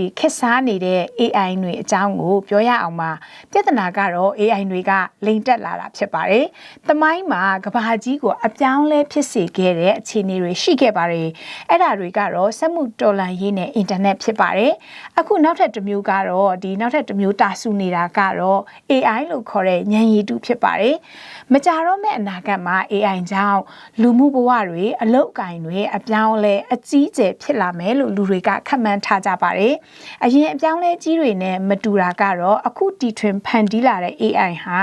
ဒီခက်စားနေတဲ့ AI တွေအကြောင်းကိုပြောရအောင်ပါပြဿနာကတော့ AI တွေကလိမ်တက်လာတာဖြစ်ပါတယ်။သမိုင်းမှာကဘာကြီးကိုအပြောင်းလဲဖြစ်စေခဲ့တဲ့အခြေအနေတွေရှိခဲ့ပါတယ်။အဲ့ဒါတွေကတော့စက်မှုတော်လှန်ရေးနဲ့အင်တာနက်ဖြစ်ပါတယ်။အခုနောက်ထပ်တစ်မျိုးကတော့ဒီနောက်ထပ်တစ်မျိုးတာဆူနေတာကတော့ AI လို့ခေါ်တဲ့ဉာဏ်ရည်တုဖြစ်ပါတယ်။မကြတော့မဲ့အနာဂတ်မှာ AI ကြောင့်လူမှုဘဝတွေအလုပ်အကင်တွေအပြောင်းလဲအကြီးအကျယ်ဖြစ်လာမယ်လို့လူတွေကခန့်မှန်းထားကြပါတယ်။အရင်အပြောင်းလဲကြီးတွေနဲ့မတူတာကတော့အခုတီထွင်ဖန်တီးလာတဲ့ AI ဟာ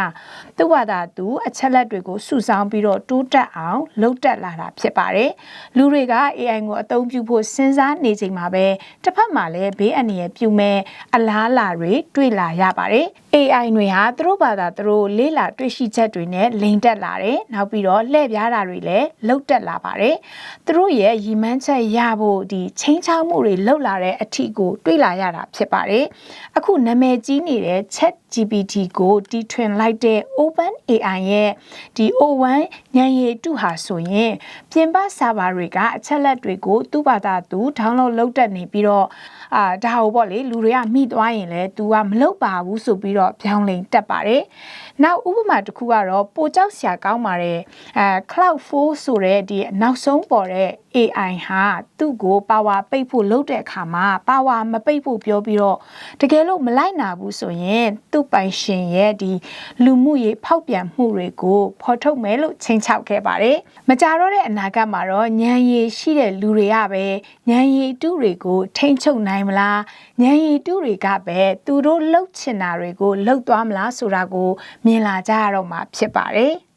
သူ့ဘာသာသူအချက်လက်တွေကိုစုဆောင်းပြီးတော့တိုးတက်အောင်လုပ်တက်လာတာဖြစ်ပါတယ်။လူတွေက AI ကိုအသုံးပြုဖို့စဉ်းစားနေချိန်မှာပဲတစ်ဖက်မှာလည်းဘေးအန္တရာယ်ပြုမဲ့အလားလာတွေတွေ့လာရပါတယ်။ AI တွေဟာသူတို့ဘာသာသူတို့လေးလာတွေ့ရှိချက်တွေနဲ့လိမ်တက်လာတယ်။နောက်ပြီးတော့လှည့်ပြားတာတွေလည်းလုပ်တက်လာပါတယ်။သူတို့ရဲ့ရည်မှန်းချက်ရဖို့ဒီချင်းချောက်မှုတွေလှုပ်လာတဲ့အထီကိုတွေ့လာရတာဖြစ်ပါတယ်။အခုနာမည်ကြီးနေတဲ့ Chat GPT ကိုတီထွင်လိုက်တဲ့ Open AI ရဲ့ဒီ O1 ဉာဏ်ရည်တုဟာဆိုရင်ပြင်ပဆာဗာတွေကအချက်လက်တွေကိုသူ့ဘာသာသူ download လုပ်တတ်နေပြီးတော့ အာဒါဟိုပေါ့လေလူတွေကမိသွားရင်လည်း तू ကမလုပ်ပါဘူးဆိုပြီးတော့ပြောင်းလိန်တက်ပါတယ်။နောက်ဥပမာတစ်ခုကတော့ပိုကြောက်စရာကောင်းပါတယ်အဲ Cloud4 ဆိုတဲ့ဒီနောက်ဆုံးပေါ်တဲ့ AI ဟာသူ့ကို power ပိတ်ဖို့လုပ်တဲ့အခါမှာ power မပိတ်ဖို့ပြောပြီးတော့တကယ်လို့မလိုက်နာဘူးဆိုရင်သူ့ပိုင်ရှင်ရဲ့ဒီလူမှုရေးဖောက်ပြန်မှုတွေကိုဖော်ထုတ်မယ်လို့ချိန်ချောက်ခဲ့ပါတယ်။မကြတော့တဲ့အနာဂတ်မှာတော့ဉာဏ်ရည်ရှိတဲ့လူတွေကပဲဉာဏ်ရည်တုတွေကိုထိမ့်ချုပ်နိုင်မလားဉာဏ်ရည်တုတွေကပဲသူတို့လှုပ်ချင်တာတွေကိုလှုပ်သွားမလားဆိုတာကိုမြင်လာကြရတော့မှာဖြစ်ပါတယ်။